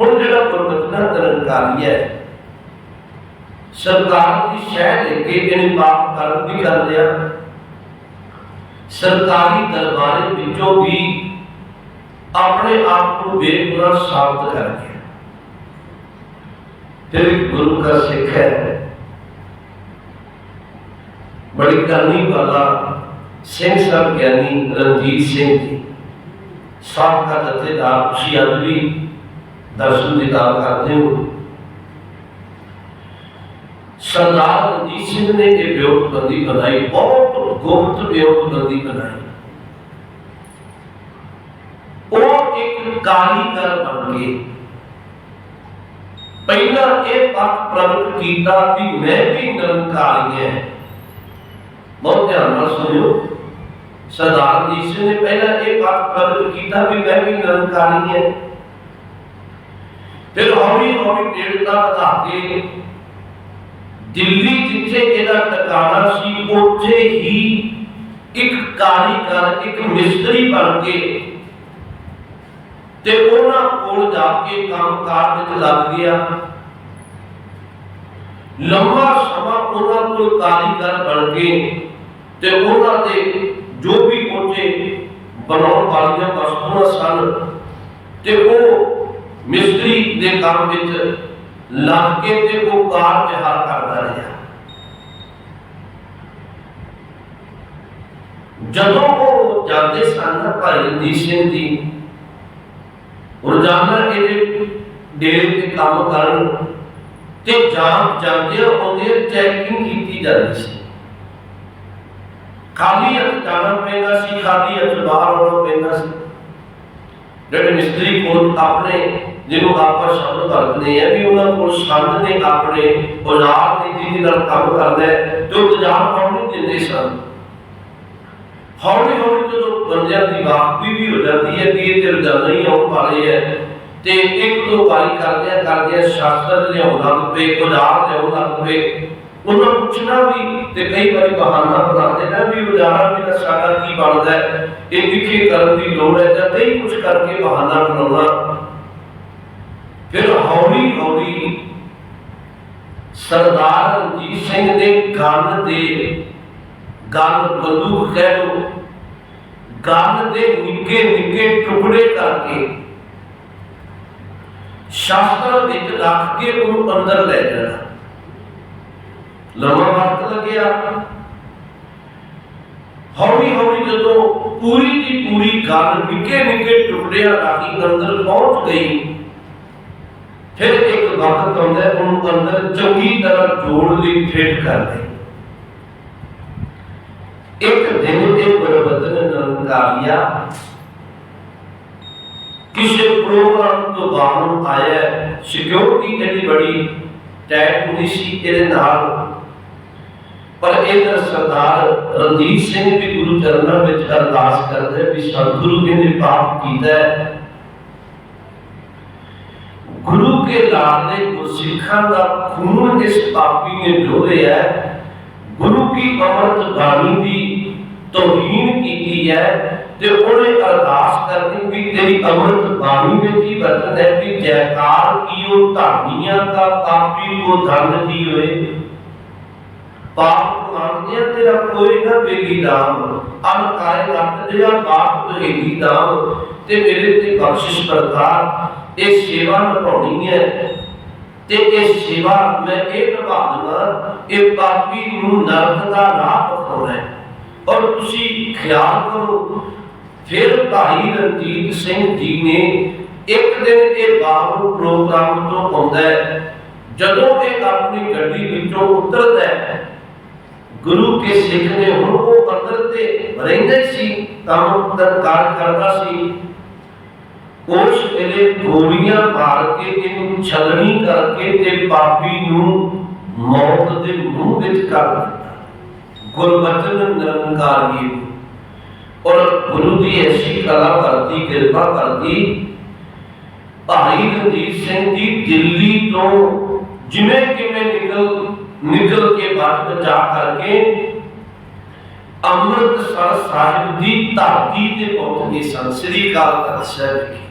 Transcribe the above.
ਹੁਣ ਜਿਹੜਾ ਗੁਰਬਚਨਾ ਨਿਰੰਕਾਰੀ ਹੈ ਸਰਕਾਰ ਦੀ ਸ਼ਹਿ ਲੈ ਕੇ ਇਹਨੇ ਪਾਪ ਕਰਨ ਵੀ ਕਰ ਲਿਆ ਸਰਕਾਰੀ ਦਰਬਾਰੇ ਵਿੱਚੋਂ ਵੀ ਆਪਣੇ ਆਪ ਨੂੰ ਬੇਗੁਨਾਹ ਸਾਬਤ ਕਰ ਗਿਆ। ਫਿਰ ਇੱਕ ਗੁਰੂ ਦਾ ਸਿੱਖ ਹੈ। ਬੜੀ ਕਰਨੀ ਵਾਲਾ ਸਿੰਘ ਸਾਹਿਬ ਗਿਆਨੀ ਰਣਜੀਤ ਸਿੰਘ ਜੀ, ਸਾਬਕਾ ਜਥੇਦਾਰ ਤੁਸੀਂ ਅੱਜ ਵੀ ਦਰਸ਼ਨ ਦੀਦਾਰ ਕਰਦੇ ਹੋ ਸਰਦਾਰ ਰਣਜੀਤ ਸਿੰਘ ਨੇ ਇਹ ਵਿਉਂਤਬੰਦੀ ਬਣਾਈ ਬਹੁਤ ਗੁਪਤ ਵਿਉਂਤਬੰਦੀ ਬਣਾਈ ਉਹ ਇੱਕ ਕਾਰੀਗਰ ਬਣ ਕੇ ਪਹਿਲਾਂ ਇਹ ਪੱਖ ਪ੍ਰਗਟ ਕੀਤਾ ਵੀ ਮੈਂ ਵੀ ਨਿਰੰਕਾਰੀ ਹਾਂ ਬਹੁਤ ਧਿਆਨ ਨਾਲ ਸੁਣਿਓ ਸਰਦਾਰ ਜੀ ਸਿੰਘ ਨੇ ਪਹਿਲਾਂ ਇਹ ਪੱਖ ਪ੍ਰਗਟ ਕੀਤਾ ਵੀ ਮੈਂ ਵੀ ਨਿਰੰਕਾਰੀ ਹਾਂ ਫਿਰ ਹੌਲੀ ਹੌਲੀ ਨੇੜਤਾ ਵਧਾ ਕੇ ਦਿੱਲੀ ਜਿੱਥੇ ਇਹਦਾ ਟਿਕਾਣਾ ਸੀ, ਉੱਥੇ ਹੀ ਇੱਕ ਕਾਰੀਗਰ, ਇੱਕ ਮਿਸਤਰੀ ਬਣ ਕੇ ਤੇ ਉਹਨਾਂ ਕੋਲ ਜਾ ਕੇ ਕੰਮਕਾਰ ਵਿੱਚ ਲੱਗ ਗਿਆ। ਲੰਮਾ ਸਮਾਂ ਉਹਨਾਂ ਕੋਲ ਕਾਰੀਗਰ ਬਣ ਕੇ ਤੇ ਉਹਨਾਂ ਦੇ ਜੋ ਵੀ ਉਹਦੇ ਬਣਾਉਣ ਵਾਲੀਆਂ ਵਸਤੂਆਂ ਸਨ ਤੇ ਉਹ ਮਿਸਤਰੀ ਦੇ ਕੰਮ ਵਿੱਚ ਲੱਗ ਕੇ ਤੇ ਉਹ ਕਾਰ ਵਿਹਾਰ ਕਰਦਾ ਰਿਹਾ। ਜਦੋਂ ਉਹ ਜਾਂਦੇ ਸਨ ਭਾਈ ਰਣਜੀਤ ਸਿੰਘ ਜੀ, ਰੋਜ਼ਾਨਾ ਇਹਦੇ ਡੇਰੇ ਤੇ ਕੰਮ ਕਰਨ ਤੇ ਜਾਂ ਜਾਂਦੇ ਆਉਂਦੇ ਚੈਕਿੰਗ ਕੀਤੀ ਜਾਂਦੀ ਸੀ। ਖਾਲੀ ਹੱਥ ਜਾਣਾ ਪੈਂਦਾ ਸੀ, ਖਾਲੀ ਹੱਥ ਬਾਹਰ ਆਉਣਾ ਪੈਂਦਾ ਸੀ। ਜਿਹੜੇ ਮਿਸਤਰੀ ਕੋਲ ਆਪਣੇ ਜਿਹਨੂੰ ਆਪਾਂ ਸ਼ਬਦ ਵਰਤਦੇ ਆ ਵੀ ਉਹਨਾਂ ਕੋਲ ਸੰਦ ਨੇ ਆਪਣੇ ਔਜ਼ਾਰ ਨੇ ਜਿਹਦੇ ਨਾਲ ਕੰਮ ਕਰਦਾ ਹੈ ਤੇ ਪਾਉਣ ਨਹੀਂ ਦਿੰਦੇ ਸਨ। ਹੌਲੀ ਹੌਲੀ ਜਦੋਂ ਬੰਦਿਆਂ ਦੀ ਵਾਕਫੀ ਵੀ ਹੋ ਜਾਂਦੀ ਹੈ ਕਿ ਇਹ ਤੇ ਰੋਜ਼ਾਨਾ ਹੀ ਆਉਣ ਵਾਲੇ ਹੈ, ਤੇ ਇੱਕ ਦੋ ਵਾਰੀ ਕਰਦਿਆਂ ਕਰਦਿਆਂ ਸ਼ਾਸਤਰ ਲਿਆਉਣ ਲੱਗ ਔਜ਼ਾਰ ਲਿਆਉਣ ਲੱਗ ਉਹਨਾਂ ਪੁੱਛਣਾ ਵੀ ਤੇ ਕਈ ਵਾਰੀ ਬਹਾਨਾ ਬਣਾ ਦੇਣਾ ਵੀ ਔਜ਼ਾਰਾਂ ਬਿਨਾਂ ਸਾਡਾ ਕੀ ਬਣਦਾ ਹੈ? ਇਹ ਵਿਖੇ ਕਰਨ ਦੀ ਲੋੜ ਹੈ ਜਾਂ ਨਹੀਂ ਕੁਝ ਕਰਕੇ ਬਹਾਨਾ ਬਣਾਉਣਾ? ਹੌਲੀ ਹੌਲੀ ਸਰਦਾਰ ਰਣਜੀਤ ਸਿੰਘ ਦੇ ਗਨ ਦੇ ਗਨ ਬੰਦੂਕ ਕਹਿ ਲੋ ਗਨ ਦੇ ਨਿੱਕੇ ਨਿੱਕੇ ਟੁਕੜੇ ਕਰਕੇ ਸ਼ਾਸਤਰ ਵਿੱਚ ਰੱਖ ਕੇ ਉਹਨੂੰ ਅੰਦਰ ਲੈ ਜਾਣਾ। ਲੰਮਾ ਵਕਤ ਲੱਗਿਆ ਹੌਲੀ ਹੌਲੀ ਜਦੋਂ ਪੂਰੀ ਦੀ ਪੂਰੀ ਗੱਲ ਨਿੱਕੇ ਨਿੱਕੇ ਟੁਕੜਿਆਂ ਰਾਹੀਂ ਅੰਦਰ ਪਹੁੰਚ ਗਈ ਫਿਰ ਇੱਕ ਵਕਤ ਆਉਂਦਾ ਉਹਨੂੰ ਅੰਦਰ ਚੰਗੀ ਤਰ੍ਹਾਂ ਜੋੜ ਲਈ ਫਿੱਟ ਕਰ ਇੱਕ ਦਿਨ ਇਹ ਗੁਰਬਚਨ ਨਿਰੰਕਾਰੀਆ ਕਿਸੇ ਪ੍ਰੋਗਰਾਮ ਤੋਂ ਬਾਹਰੋਂ ਆਇਆ ਸਿਕਿਉਰਿਟੀ ਇਹਦੀ ਬੜੀ ਟੈਟ ਹੁੰਦੀ ਸੀ ਇਹਦੇ ਨਾਲ। ਪਰ ਇਹ ਸਰਦਾਰ ਰਣਜੀਤ ਸਿੰਘ ਵੀ ਗੁਰੂ ਚਰਨਾਂ ਵਿੱਚ ਅਰਦਾਸ ਕਰਦੇ ਵੀ ਸਤਿਗੁਰੂ ਨੇ ਪਾਪ ਕੀਤਾ ਗੁਰੂ ਕੇ ਲਾਲੇ ਗੁਰਸਿੱਖਾਂ ਦਾ ਖੂਨ ਇਸ ਪਾਪੀ ਨੇ ਡੋਲਿਆ ਹੈ, ਗੁਰੂ ਕੀ ਅੰਮ੍ਰਿਤ ਬਾਣੀ ਦੀ ਤੋਹੀਨ ਕੀਤੀ ਹੈ ਤੇ ਉਹਨੇ ਅਰਦਾਸ ਕਰਨੀ ਵੀ ਤੇਰੀ ਅੰਮ੍ਰਿਤ ਬਾਣੀ ਵਿੱਚ ਹੀ ਵਚਨ ਹੈ ਵੀ ਜੈਕਾਰ ਕੀਓ ਧਾਨੀਆਂ ਦਾ ਪਾਪੀ ਕੋ ਦੰਡ ਦੀ ਹੋਏ ਪਾਪ ਮੰਗਦੇ ਤੇਰਾ ਕੋਈ ਨਾ ਬੇਗੀ ਨਾਮ, ਅਨ ਕਾਇ ਰੱਤ ਦਿਆ ਬਾਪ ਤੁਹੇਗੀ ਨਾਮ, ਤੇ ਮੇਰੇ ਤੇ ਬਖਸ਼ਿਸ਼ ਪ੍ਰਕਾਰ ਇਹ ਸੇਵਾ ਨਿਭਾਉਣੀ ਹੈ। ਤੇ ਇਹ ਸੇਵਾ ਮੈਂ ਇਹ ਨਿਭਾਉਣਾ ਇਹ ਪਾਪੀ ਨੂੰ ਨਰਕ ਦਾ ਰਾਹ ਪਖਾਉਣਾ ਹੈ। ਔਰ ਤੁਸੀਂ ਖਿਆਲ ਕਰੋ, ਫਿਰ ਭਾਈ ਰਣਜੀਤ ਸਿੰਘ ਜੀ ਨੇ ਇੱਕ ਦਿਨ ਇਹ ਬਾਹਰੋਂ ਪ੍ਰੋਗਰਾਮ ਤੋਂ ਆਉਂਦਾ ਹੈ। ਜਦੋਂ ਇਹ ਆਪਣੀ ਗੱਡੀ ਵਿੱਚੋਂ ਉਤਰਦਾ ਹੈ, ਗੁਰੂ ਕੇ ਸਿੱਖ ਨੇ ਹੁਣ ਉਹ ਅੰਦਰ ਤੇ ਰਹਿੰਦਾ ਹੀ ਸੀ ਕੰਮ ਦਰਕਾਰ ਕਰਦਾ ਸੀ। ਉਸ ਵੇਲੇ ਗੋਲੀਆਂ ਮਾਰ ਕੇ ਇਹਨੂੰ ਛਲਣੀ ਕਰਕੇ ਤੇ ਪਾਪੀ ਨੂੰ ਮੌਤ ਦੇ ਮੂੰਹ ਵਿੱਚ ਕਰ ਦਿੱਤਾ। ਗੁਰਬਚਨ ਨਿਰੰਕਾਰੀ ਔਰ ਗੁਰੂ ਦੀ ਐਸੀ ਕਲਾ ਕਰਦੀ, ਕਿਰਪਾ ਕਰਦੀ, ਭਾਈ ਰਣਜੀਤ ਸਿੰਘ ਜੀ ਦਿੱਲੀ ਤੋਂ ਜਿਵੇਂ ਕਿਵੇਂ ਨਿਕਲ ਨਿਕਲ ਕੇ ਬਾਤ ਬਚਾ ਕਰਕੇ ਅੰਮ੍ਰਿਤਸਰ ਸਾਹਿਬ ਦੀ ਧਰਤੀ ਤੇ ਪਹੁੰਚ ਗਏ ਸਨ। ਸ੍ਰੀ ਅਕਾਲ ਤਖਤ ਸਾਹਿਬ ਵਿਖੇ